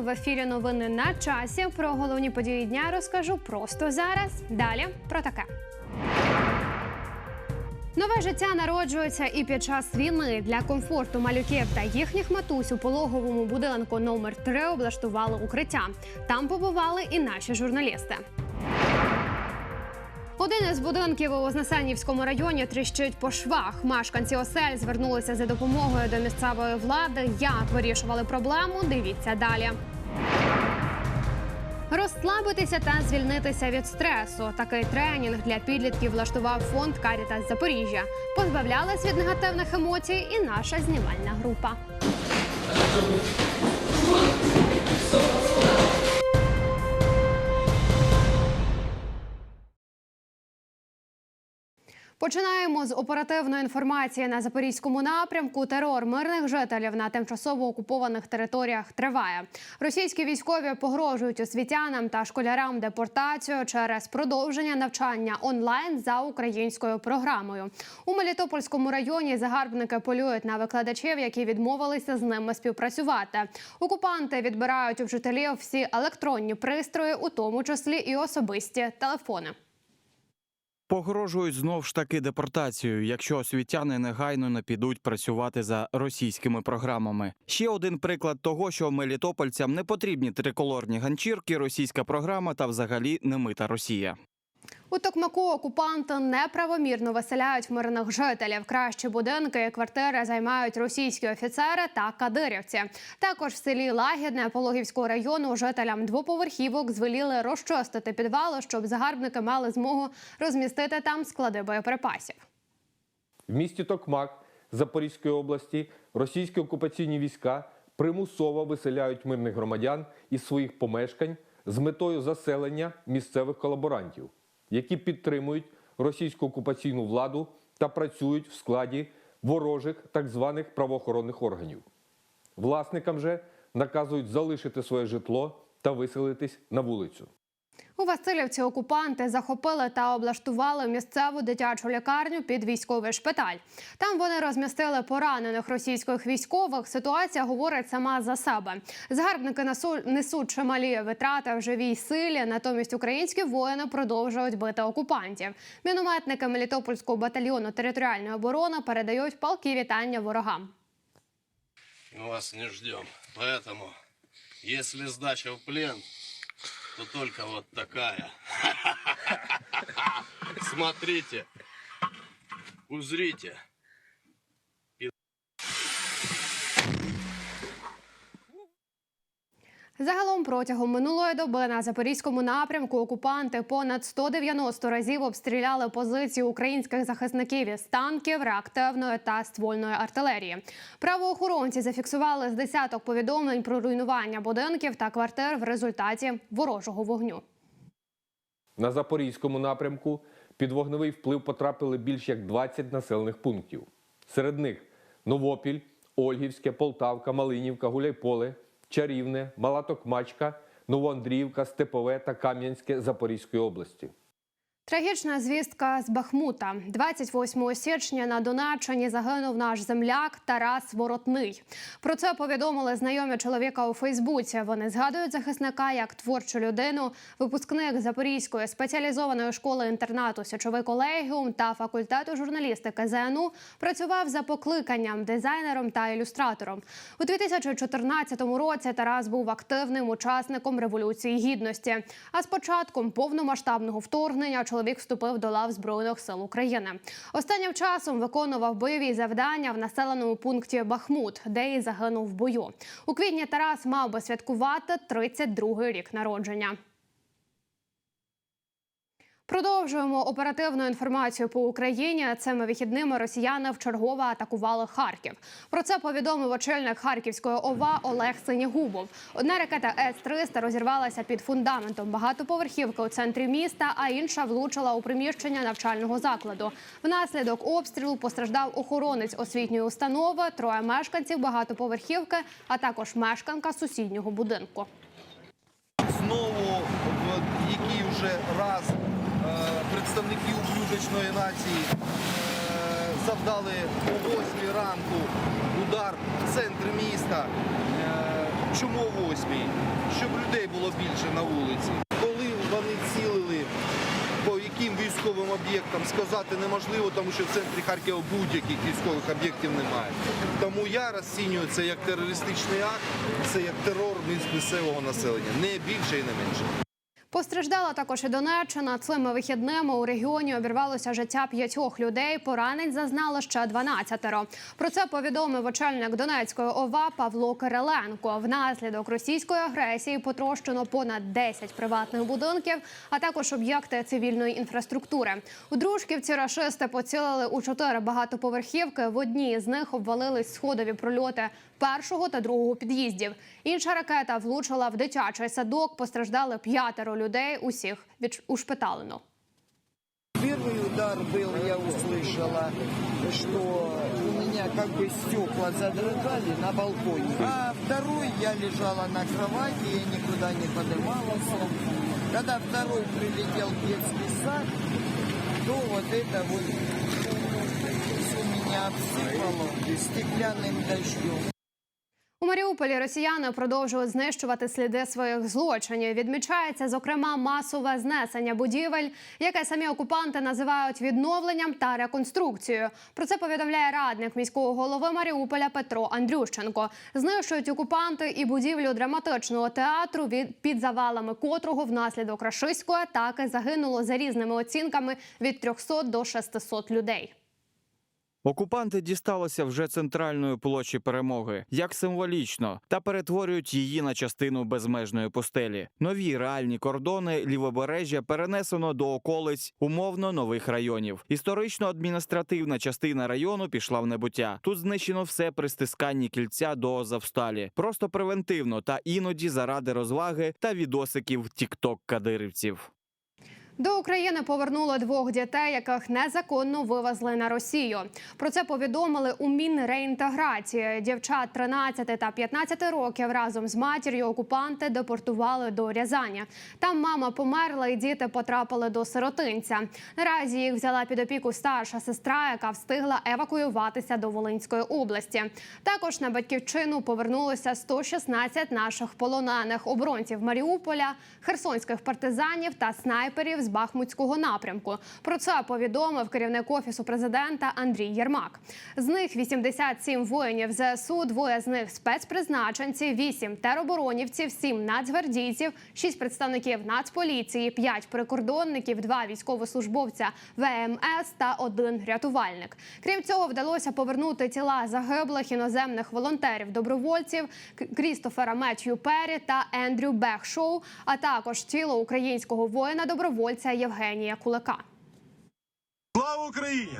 в ефірі новини на часі. Про головні події дня розкажу просто зараз. Далі про таке. Нове життя народжується і під час війни для комфорту малюків та їхніх матусь у пологовому будинку номер 3 облаштували укриття. Там побували і наші журналісти. Один із будинків у Вознесенівському районі тріщить по швах. Мешканці осель звернулися за допомогою до місцевої влади. Як вирішували проблему? Дивіться далі. Розслабитися та звільнитися від стресу. Такий тренінг для підлітків влаштував фонд Карітас Запоріжжя. Позбавлялась від негативних емоцій і наша знімальна група. Починаємо з оперативної інформації на запорізькому напрямку. Терор мирних жителів на тимчасово окупованих територіях триває. Російські військові погрожують освітянам та школярам депортацію через продовження навчання онлайн за українською програмою. У Мелітопольському районі загарбники полюють на викладачів, які відмовилися з ними співпрацювати. Окупанти відбирають у вчителів всі електронні пристрої, у тому числі і особисті телефони. Погрожують знов ж таки депортацією, якщо освітяни негайно не підуть працювати за російськими програмами. Ще один приклад того, що мелітопольцям не потрібні триколорні ганчірки, російська програма та взагалі немита Росія. У Токмаку окупанти неправомірно виселяють мирних жителів. Кращі будинки і квартири займають російські офіцери та кадирівці. Також в селі Лагідне Пологівського району жителям двоповерхівок звеліли розчистити підвали, щоб загарбники мали змогу розмістити там склади боєприпасів. В місті Токмак Запорізької області російські окупаційні війська примусово виселяють мирних громадян із своїх помешкань з метою заселення місцевих колаборантів, які підтримують російську окупаційну владу та працюють в складі ворожих так званих правоохоронних органів. Власникам же наказують залишити своє житло та виселитись на вулицю. У Васильівці окупанти захопили та облаштували місцеву дитячу лікарню під військовий шпиталь. Там вони розмістили поранених російських військових. Ситуація говорить сама за себе. Згарбники несу- несуть чималі витрати в живій силі. Натомість українські воїни продовжують бити окупантів. Мінометники Мелітопольського батальйону територіальної оборони передають палки вітання ворогам. Мы вас не ждем. Поэтому, если сдача в плен, то только вот такая. Смотрите, узрите. Загалом протягом минулої доби на запорізькому напрямку окупанти понад 190 разів обстріляли позиції українських захисників із танків, реактивної та ствольної артилерії. Правоохоронці зафіксували з десяток повідомлень про руйнування будинків та квартир в результаті ворожого вогню. На Запорізькому напрямку під вогневий вплив потрапили більш як 20 населених пунктів. Серед них Новопіль, Ольгівське, Полтавка, Малинівка, Гуляйполе, Чарівне, Мала Токмачка, Новоандріївка, Степове та Кам'янське Запорізької області. Трагічна звістка з Бахмута. 28 січня на Донеччині загинув наш земляк Тарас Воротний. Про це повідомили знайомі чоловіка у Фейсбуці. Вони згадують захисника як творчу людину, випускник Запорізької спеціалізованої школи інтернату Січовий колегіум та факультету журналістики ЗНУ. Працював за покликанням дизайнером та ілюстратором. У 2014 році Тарас був активним учасником революції гідності. А з початком повномасштабного вторгнення чоловік вступив до лав збройних сил України. Останнім часом виконував бойові завдання в населеному пункті Бахмут, де і загинув в бою. У квітні Тарас мав би святкувати 32-й рік народження. Продовжуємо оперативну інформацію по Україні. Цими вихідними росіяни вчергове атакували Харків. Про це повідомив очільник Харківської ОВА Олег Синігубов. Одна ракета С-300 розірвалася під фундаментом багатоповерхівки у центрі міста, а інша влучила у приміщення навчального закладу. Внаслідок обстрілу постраждав охоронець освітньої установи, троє мешканців багатоповерхівки, а також мешканка сусіднього будинку. знову який вже раз представники ублюдочної нації е, завдали о 8 ранку удар в центр міста. Е, Чому о 8? Щоб людей було більше на вулиці. Коли вони цілили по яким військовим об'єктам сказати неможливо, тому що в центрі Харкова будь-яких військових об'єктів немає. Тому я розцінюю це як терористичний акт, це як терор місцевого населення. Не більше і не менше. Постраждала також і Донеччина. Цими вихідними у регіоні обірвалося життя п'ятьох людей. Поранень зазнало ще 12 Про це повідомив очільник Донецької ОВА Павло Кириленко. Внаслідок російської агресії потрощено понад 10 приватних будинків, а також об'єкти цивільної інфраструктури. У Дружківці рашисти поцілили у чотири багатоповерхівки. В одній з них обвалились сходові прольоти першого та другого під'їздів. Інша ракета влучила в дитячий садок. Постраждали п'ятеро людей. Усіх відш- ушпиталено. Первый удар был, я услышала, что у меня как бы стекла задрожали на балконе. А второй я лежала на кровати, я никуда не поднималась. Когда второй прилетел в детский сад, то вот это вот всё меня обсыпало стеклянным дождем. Маріуполі росіяни продовжують знищувати сліди своїх злочинів. Відмічається зокрема масове знесення будівель, яке самі окупанти називають відновленням та реконструкцією. Про це повідомляє радник міського голови Маріуполя Петро Андрющенко. Знищують окупанти і будівлю драматичного театру, від під завалами котрого внаслідок рашистської атаки загинуло за різними оцінками від 300 до 600 людей. Окупанти дісталися вже центральної площі перемоги, як символічно, та перетворюють її на частину безмежної пустелі. Нові реальні кордони лівобережжя перенесено до околиць умовно нових районів. Історично-адміністративна частина району пішла в небуття. Тут знищено все при стисканні кільця до Азовсталі. Просто превентивно та іноді заради розваги та відосиків тікток-кадирівців. До України повернули двох дітей, яких незаконно вивезли на Росію. Про це повідомили у Мінреінтеграції. Дівчат 13 та 15 років разом з матір'ю окупанти депортували до Рязані. Там мама померла, і діти потрапили до сиротинця. Наразі їх взяла під опіку старша сестра, яка встигла евакуюватися до Волинської області. Також на батьківщину повернулося 116 наших полонених оборонців Маріуполя, херсонських партизанів та снайперів з Бахмутського напрямку. Про це повідомив керівник офісу президента Андрій Єрмак. З них 87 воїнів ЗСУ, двоє з них спецпризначенці, 8 тероборонівців, 7 нацгвардійців, 6 представників нацполіції, 5 прикордонників, 2 військовослужбовця ВМС та один рятувальник. Крім цього, вдалося повернути тіла загиблих іноземних волонтерів-добровольців Крістофера Меттью Перрі та Ендрю Бехшоу, а також тіло українського воїна-добровольця Євгенія Кулика. Слава Україні!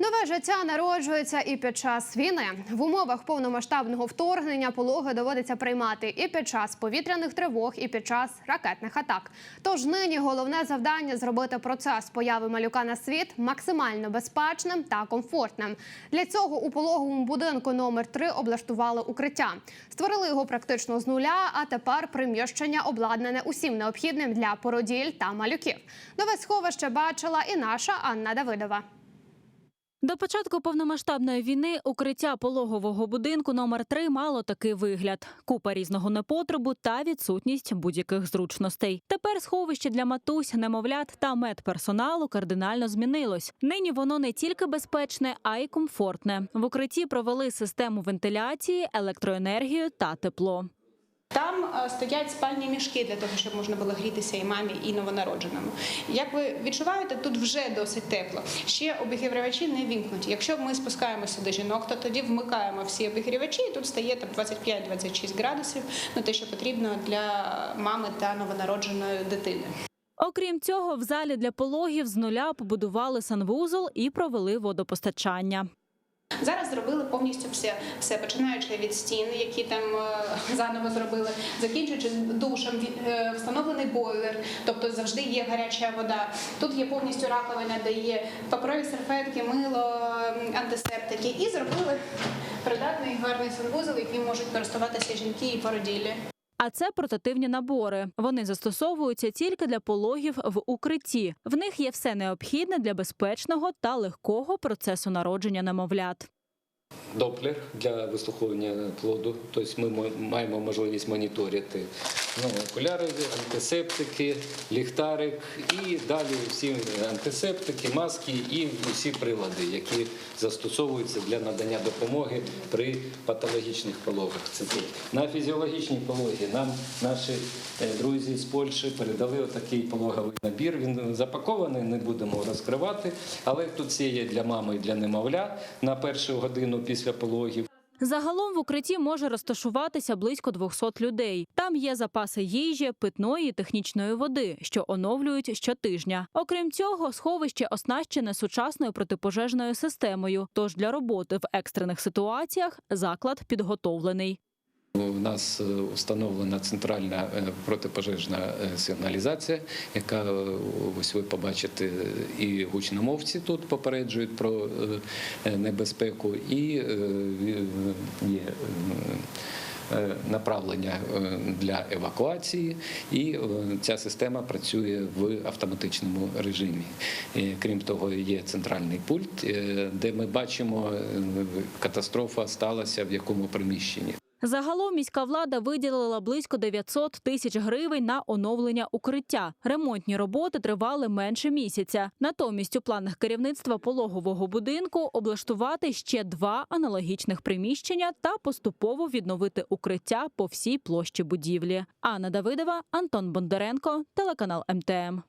Нове життя народжується і під час війни. В умовах повномасштабного вторгнення пологи доводиться приймати і під час повітряних тривог, і під час ракетних атак. Тож нині головне завдання зробити процес появи малюка на світ максимально безпечним та комфортним. Для цього у пологовому будинку номер 3 облаштували укриття. Створили його практично з нуля. А тепер приміщення обладнане усім необхідним для породіль та малюків. Нове сховище бачила і наша Анна Давидова. До початку повномасштабної війни укриття пологового будинку номер 3 мало такий вигляд: купа різного непотребу та відсутність будь-яких зручностей. Тепер сховище для матусь, немовлят та медперсоналу кардинально змінилось. Нині воно не тільки безпечне, а й комфортне. В укритті провели систему вентиляції, електроенергію та тепло. Там е, стоять спальні мішки для того, щоб можна було грітися і мамі, і новонародженому. Як ви відчуваєте, тут вже досить тепло. Ще обігрівачі не вімкнуті. Якщо ми спускаємося до жінок, то тоді вмикаємо всі обігрівачі, і тут стає там 25-26 градусів, ну те, що потрібно для мами та новонародженої дитини. Окрім цього, в залі для пологів з нуля побудували санвузол і провели водопостачання. Зараз зробили повністю все, все починаючи від стін, які там е, заново зробили, закінчуючи душем, е, встановлений бойлер, тобто завжди є гаряча вода. Тут є повністю раковина, де є паперові серфетки, мило, антисептики, і зробили придатний гарний санвузол, яким можуть користуватися жінки і породілі. А це портативні набори. Вони застосовуються тільки для пологів в укритті. В них є все необхідне для безпечного та легкого процесу народження немовлят. Доплер для вислуховування плоду, тобто ми маємо можливість моніторити ну, окуляри, антисептики, ліхтарик і далі всі антисептики, маски і всі прилади, які застосовуються для надання допомоги при патологічних пологах. Це. На фізіологічній пологі нам наші е, друзі з Польщі передали отакий пологовий набір. Він запакований, не будемо розкривати, але тут є для мами і для немовля на першу годину після пологів. Загалом в укритті може розташуватися близько 200 людей. Там є запаси їжі, питної і технічної води, що оновлюють щотижня. Окрім цього, сховище оснащене сучасною протипожежною системою. Тож для роботи в екстрених ситуаціях заклад підготовлений. У нас е, встановлена центральна е, протипожежна е, сигналізація, яка е, ось ви побачите е, і гучномовці тут попереджують про е, е, небезпеку, і е, є е, направлення е, для евакуації, і е, ця система працює в автоматичному режимі. Крім того, є центральний пульт, е, де ми бачимо, е, катастрофа сталася в якому приміщенні. Загалом міська влада виділила близько 900 тисяч гривень на оновлення укриття. Ремонтні роботи тривали менше місяця. Натомість у планах керівництва пологового будинку облаштувати ще два аналогічних приміщення та поступово відновити укриття по всій площі будівлі. Анна Давидова, Антон Бондаренко, телеканал МТМ.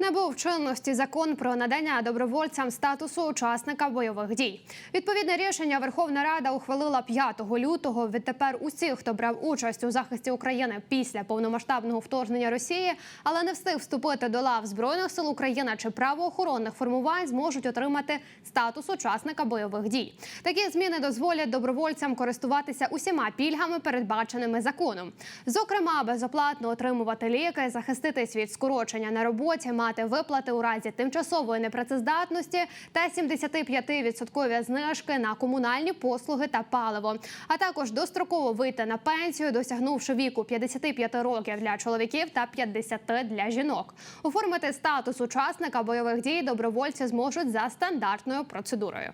Набув чинності закон про надання добровольцям статусу учасника бойових дій. Відповідне рішення Верховна Рада ухвалила 5 лютого. Відтепер усі, хто брав участь у захисті України після повномасштабного вторгнення Росії, але не встиг вступити до лав збройних сил України чи правоохоронних формувань, зможуть отримати статус учасника бойових дій. Такі зміни дозволять добровольцям користуватися усіма пільгами, передбаченими законом. Зокрема, безоплатно отримувати ліки, захиститись від скорочення на роботі, мати виплати у разі тимчасової непрацездатності та 75% знижки на комунальні послуги та паливо, а також достроково вийти на пенсію, досягнувши віку 55 років для чоловіків та 50 для жінок. Оформити статус учасника бойових дій добровольці зможуть за стандартною процедурою.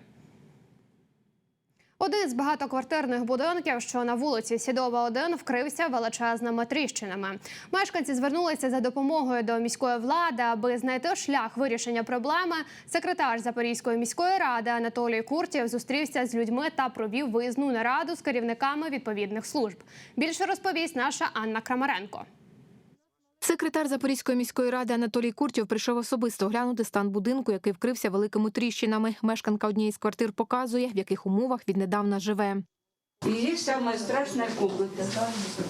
Один з багатоквартирних будинків, що на вулиці Сідова 1, вкрився величезними тріщинами. Мешканці звернулися за допомогою до міської влади, аби знайти шлях вирішення проблеми. Секретар Запорізької міської ради Анатолій Куртів зустрівся з людьми та провів виїзну нараду з керівниками відповідних служб. Більше розповість наша Анна Крамаренко. Секретар Запорізької міської ради Анатолій Куртєв прийшов особисто оглянути стан будинку, який вкрився великими тріщинами. Мешканка однієї з квартир показує, в яких умовах віднедавна живе. И здесь самая страшная комната.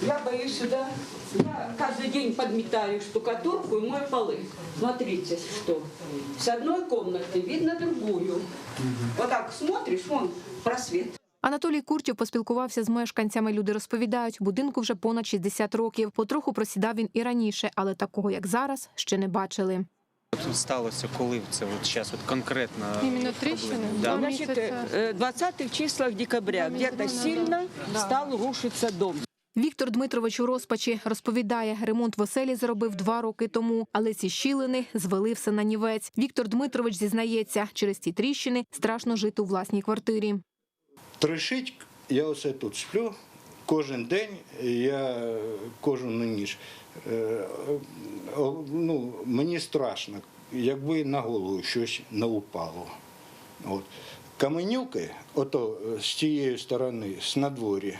Я боюсь сюда. Я каждый день подметаю штукатурку и мою полы. Смотрите, что. С одной комнаты видно другую. Вот так смотришь, вон просвет. Анатолій Куртєв поспілкувався з мешканцями. Люди розповідають, будинку вже понад 60 років. Потроху просідав він і раніше, але такого, як зараз, ще не бачили. Тут сталося, коли це от зараз от конкретно Іменно тріщини? Да. Значит, э, 20 числах декабря где-то сильно стал рушиться дом. Віктор Дмитрович у розпачі розповідає, ремонт в оселі зробив два роки тому, але ці щілини звели все на нівець. Віктор Дмитрович зізнається, через ці тріщини страшно жити у власній квартирі. Тришить, я оце тут сплю. Кожен день я кожну ніч. Е, Ну, мені страшно, якби на голову щось не упало. От. Каменюки, ото з тієї сторони, з надворі,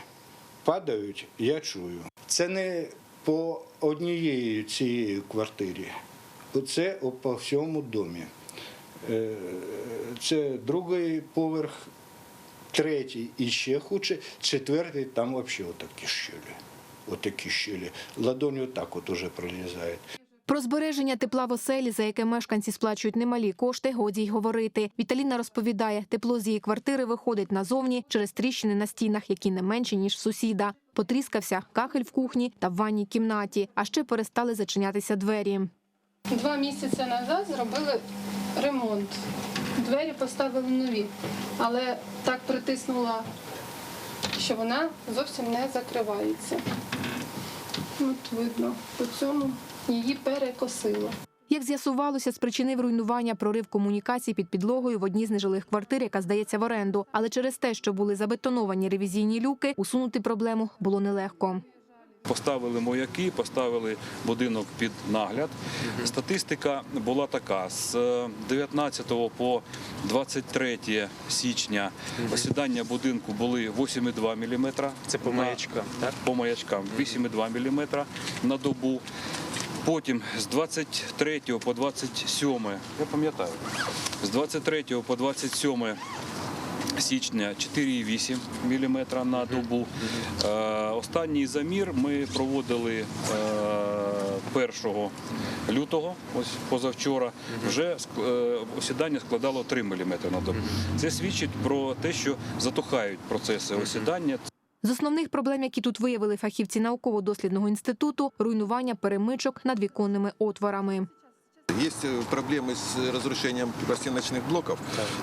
падають, я чую. Це не по однієї цієї квартирі, це по всьому домі. Е, Це другий поверх третій і ще худше, четвертий там взагалі отакі щелі. Отакі щелі. Ладонь отак от уже пролізає. Про збереження тепла в оселі, за яке мешканці сплачують немалі кошти, годі й говорити. Віталіна розповідає, тепло з її квартири виходить назовні через тріщини на стінах, які не менші ніж в сусіда. Потріскався кахель в кухні та в ванній кімнаті, а ще перестали зачинятися двері. Два місяці назад зробили ремонт. Двері поставили нові, але так притиснула, що вона зовсім не закривається. От видно, по цьому її перекосило. Як з'ясувалося, спричинив руйнування прорив комунікацій під підлогою в одній з нежилих квартир, яка здається в оренду. Але через те, що були забетоновані ревізійні люки, усунути проблему було нелегко. Поставили маяки, поставили будинок під нагляд. Статистика була така: з 19 по 23 січня осідання будинку були 8,2 мм. Це по маячкам, так? По маячкам 8,2 мм на добу. Потім з 23 по 27, я пам'ятаю, з 23 по 27 січня 4,8 мм на добу. Е, Останній замір ми проводили е, 1 лютого, ось позавчора, вже ск- е, осідання складало 3 мм на добу. Це свідчить про те, що затухають процеси осідання. З основних проблем, які тут виявили фахівці науково-дослідного інституту, руйнування перемичок над віконними отворами. Есть э, проблемы с разрушением пластиночных блоков,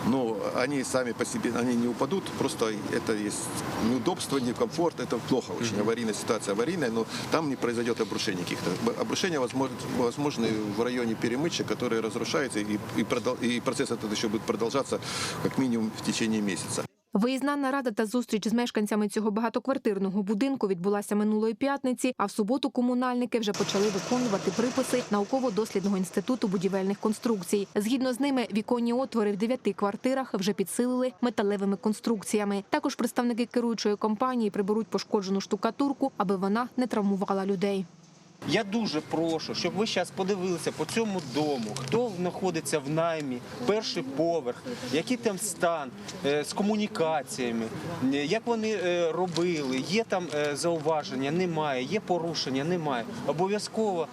но они сами по себе они не упадут, просто это есть неудобство, некомфорт, это плохо очень, аварийная ситуация аварийная, но там не произойдет обрушений каких-то. Б- Обрушения возможны, возможны в районе перемычек, которые разрушаются, и, и, продол- и процесс этот еще будет продолжаться как минимум в течение месяца. Виїзна нарада та зустріч з мешканцями цього багатоквартирного будинку відбулася минулої п'ятниці. А в суботу комунальники вже почали виконувати приписи науково-дослідного інституту будівельних конструкцій. Згідно з ними, віконні отвори в дев'яти квартирах вже підсилили металевими конструкціями. Також представники керуючої компанії приберуть пошкоджену штукатурку, аби вона не травмувала людей. Я дуже прошу, щоб ви зараз подивилися по цьому дому, хто знаходиться в наймі, перший поверх, який там стан е, з комунікаціями, е, як вони е, робили, є там зауваження, немає, є порушення, немає. Обов'язково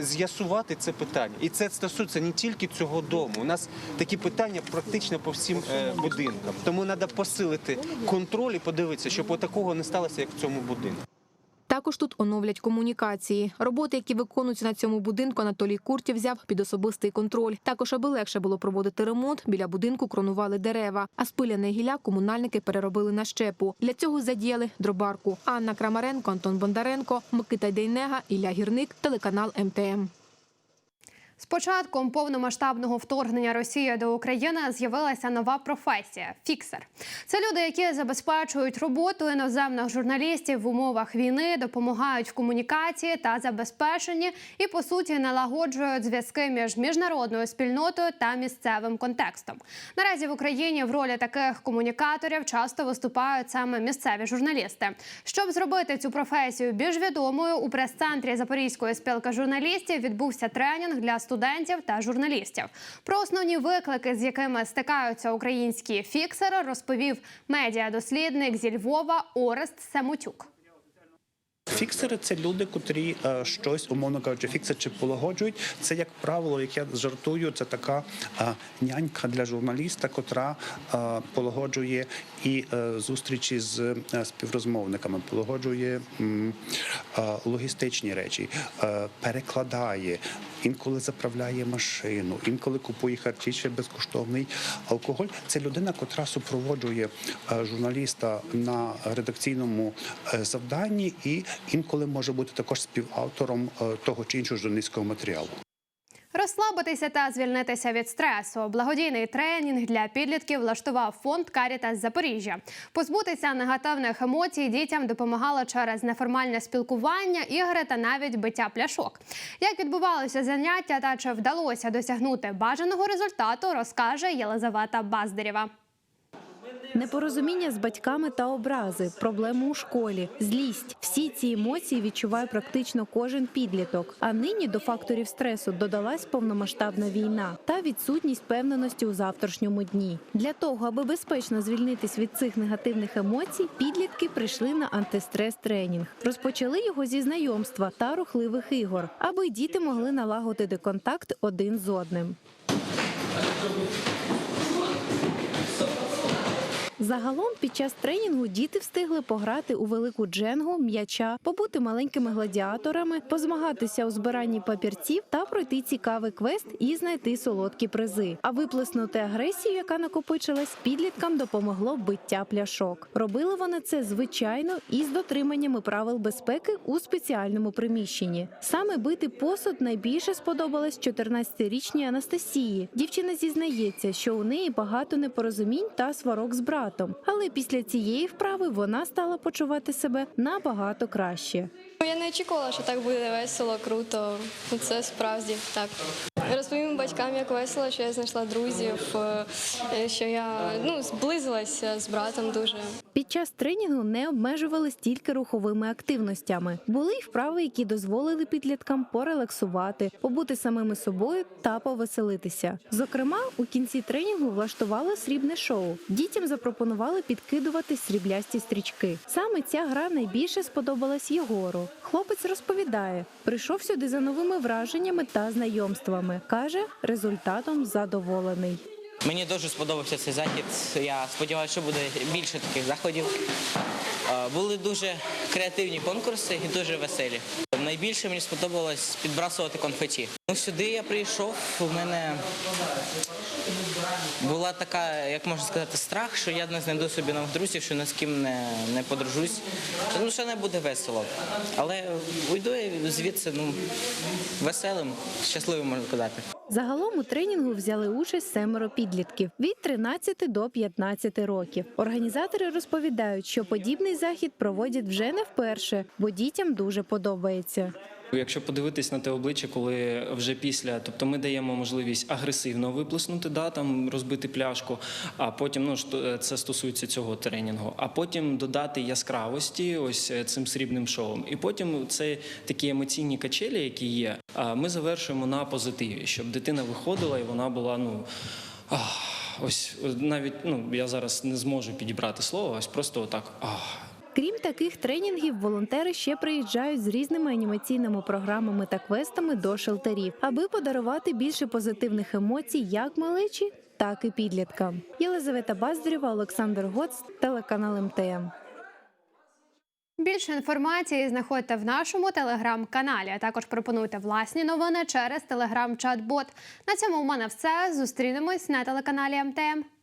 з'ясувати це питання. І це стосується не тільки цього дому. У нас такі питання практично по всім будинкам. Тому треба посилити контроль і подивитися, щоб отакого не сталося, як в цьому будинку. Також тут оновлять комунікації. Роботи, які виконуються на цьому будинку, Анатолій Куртів взяв під особистий контроль. Також, аби легше було проводити ремонт, біля будинку кронували дерева, а спиляне гілля комунальники переробили на щепу. Для цього задіяли дробарку. Анна Крамаренко, Антон Бондаренко, Микита Дейнега, Ілля Гірник, телеканал МТМ. З початком повномасштабного вторгнення Росії до України з'явилася нова професія фіксер. Це люди, які забезпечують роботу іноземних журналістів в умовах війни, допомагають в комунікації та забезпеченні і по суті налагоджують зв'язки між міжнародною спільнотою та місцевим контекстом. Наразі в Україні в ролі таких комунікаторів часто виступають саме місцеві журналісти. Щоб зробити цю професію більш відомою, у прес-центрі Запорізької спілки журналістів відбувся тренінг для студентів та журналістів. Про основні виклики, з якими стикаються українські фіксери, розповів медіадослідник зі Львова Орест Семутюк. Фіксери це люди, котрі е, щось, умовно кажучи, фіксять чи полагоджують. Це, як правило, як я жартую, це така е, нянька для журналіста, котра е, полагоджує і е, зустрічі з е, співрозмовниками, полагоджує е, логістичні речі, е, перекладає, інколи заправляє машину, інколи купує харчі чи безкоштовний алкоголь. Це людина, котра супроводжує е, журналіста на редакційному е, завданні і інколи може бути також співавтором е, того чи іншого журналістського матеріалу. Розслабитися та звільнитися від стресу. Благодійний тренінг для підлітків влаштував фонд Карітас Запоріжжя. Позбутися негативних емоцій дітям допомагало через неформальне спілкування, ігри та навіть биття пляшок. Як відбувалося заняття та чи вдалося досягнути бажаного результату, розкаже Єлизавета Баздарєва. Непорозуміння з батьками та образи, проблеми у школі, злість. Всі ці емоції відчуває практично кожен підліток. А нині до факторів стресу додалась повномасштабна війна та відсутність певненості у завтрашньому дні. Для того, аби безпечно звільнитись від цих негативних емоцій, підлітки прийшли на антистрес-тренінг. Розпочали його зі знайомства та рухливих ігор, аби діти могли налагодити контакт один з одним. Загалом під час тренінгу діти встигли пограти у велику дженгу, м'яча, побути маленькими гладіаторами, позмагатися у збиранні папірців та пройти цікавий квест і знайти солодкі призи. А виплеснути агресію, яка накопичилась, підліткам допомогло биття пляшок. Робили вони це звичайно і з дотриманнями правил безпеки у спеціальному приміщенні. Саме бити посуд найбільше сподобалось 14-річній Анастасії. Дівчина зізнається, що у неї багато непорозумінь та сварок з братом, але після цієї вправи вона стала почувати себе набагато краще. Я не очікувала, що так буде весело, круто. Це справді так. Розповім батькам, як весело, що я знайшла друзів, е, що я ну, зблизилася з братом дуже. Під час тренінгу не обмежувались тільки руховими активностями. Були й вправи, які дозволили підліткам порелаксувати, побути самими собою та повеселитися. Зокрема, у кінці тренінгу влаштували срібне шоу. Дітям запропонували підкидувати сріблясті стрічки. Саме ця гра найбільше сподобалась Єгору. Хлопець розповідає, прийшов сюди за новими враженнями та знайомствами. Каже, результатом задоволений. Мені дуже сподобався цей захід. Я сподіваюся, що буде більше таких заходів. Е, Були дуже креативні конкурси і дуже веселі. Найбільше мені сподобалось підбрасувати конфеті. Ну, сюди я прийшов. У мене була така, як можна сказати, страх, що я не знайду собі нових друзів, що ні з ким не, не подружусь. Ну, що не буде весело. Але уйду я звідси ну, веселим, щасливим можна сказати. Загалом у тренінгу взяли участь семеро підлітків від 13 до 15 років. Організатори розповідають, що подібний захід проводять вже не вперше, бо дітям дуже подобається. Якщо подивитись на те обличчя, коли вже після, тобто ми даємо можливість агресивно виплеснути, да, там розбити пляшку, а потім ну що- це стосується цього тренінгу, а потім додати яскравості ось е, цим срібним шоум. І потім це такі емоційні качелі, які є. Ми завершуємо на позитиві, щоб дитина виходила і вона була ну. Ось навіть ну я зараз не зможу підібрати слово, ось просто отак. Ах, Крім таких тренінгів, волонтери ще приїжджають з різними анімаційними програмами та квестами до шелтерів, аби подарувати більше позитивних емоцій як малечі, так і підліткам. Єлизавета Баздарєва, Олександр Гоц, телеканал МТМ. Більше інформації знаходьте в нашому телеграм-каналі. А також пропонуйте власні новини через телеграм-чат-бот. На цьому у мене все. Зустрінемось на телеканалі МТМ.